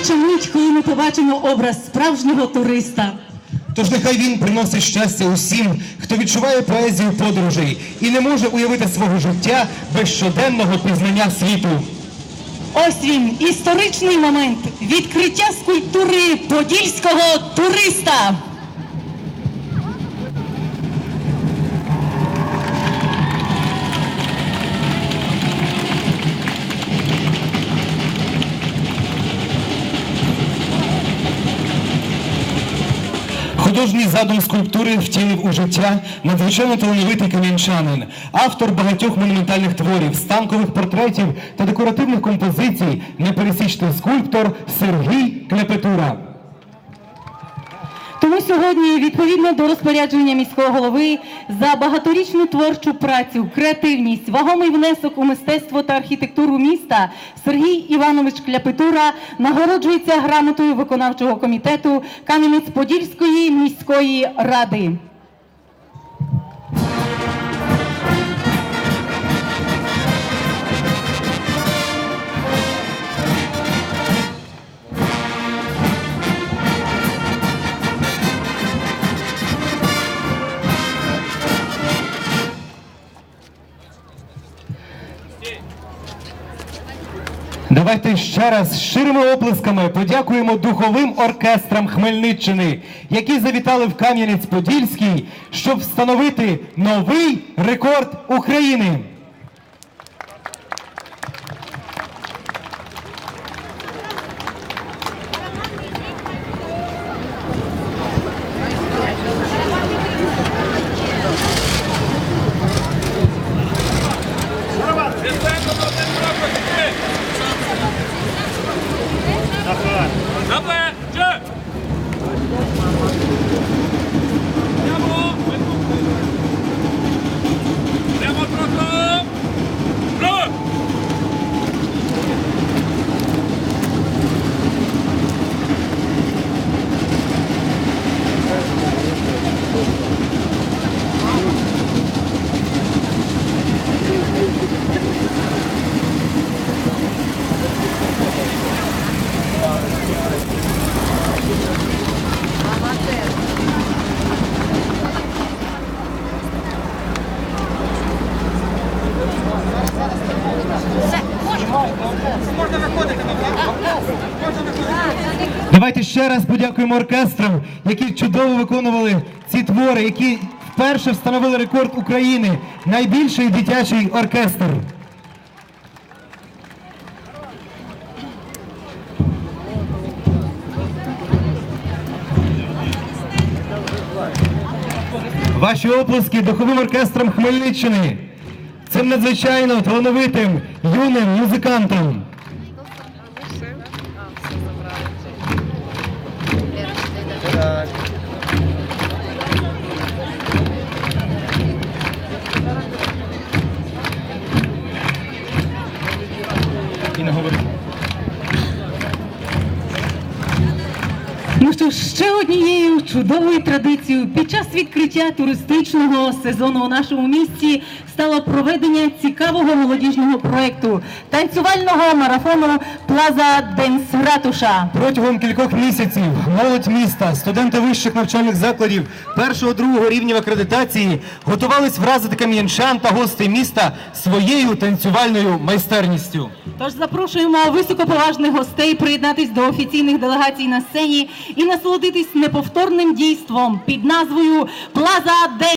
Настає мить, коли ми побачимо образ справжнього туриста. Тож нехай він приносить щастя усім, хто відчуває поезію подорожей і не може уявити свого життя без щоденного пізнання світу. Ось він, історичний момент відкриття скульптури подільського туриста. Художній задум скульптури втілив у життя надзвичайно талановитий кам'янчанин, автор багатьох монументальних творів, станкових портретів та декоративних композицій, непересічний скульптор Сергій Клепетура. Сьогодні, відповідно до розпорядження міського голови, за багаторічну творчу працю, креативність, вагомий внесок у мистецтво та архітектуру міста Сергій Іванович Кляпитура нагороджується грамотою виконавчого комітету Кам'янець-Подільської міської ради. Давайте ще раз щирими оплесками подякуємо духовим оркестрам Хмельниччини, які завітали в Кам'янець-Подільський, щоб встановити новий рекорд України. Grappig. Давайте ще раз подякуємо оркестрам, які чудово виконували ці твори, які вперше встановили рекорд України. Найбільший дитячий оркестр. Ваші оплески духовим оркестрам Хмельниччини. Цим надзвичайно талановитим юним музикантам. Ну що ж, ще однією чудовою традицією під час відкриття туристичного сезону у нашому місті стало проведення цікавого молодіжного проекту танцювального марафону Плаза Денс Ратуша. Протягом кількох місяців молодь міста, студенти вищих навчальних закладів першого другого рівнів акредитації готувались вразити кам'янчан та гостей міста своєю танцювальною майстерністю. Тож запрошуємо високоповажних гостей приєднатись до офіційних делегацій на сцені і насолодитись неповторним дійством під назвою Плаза Денс.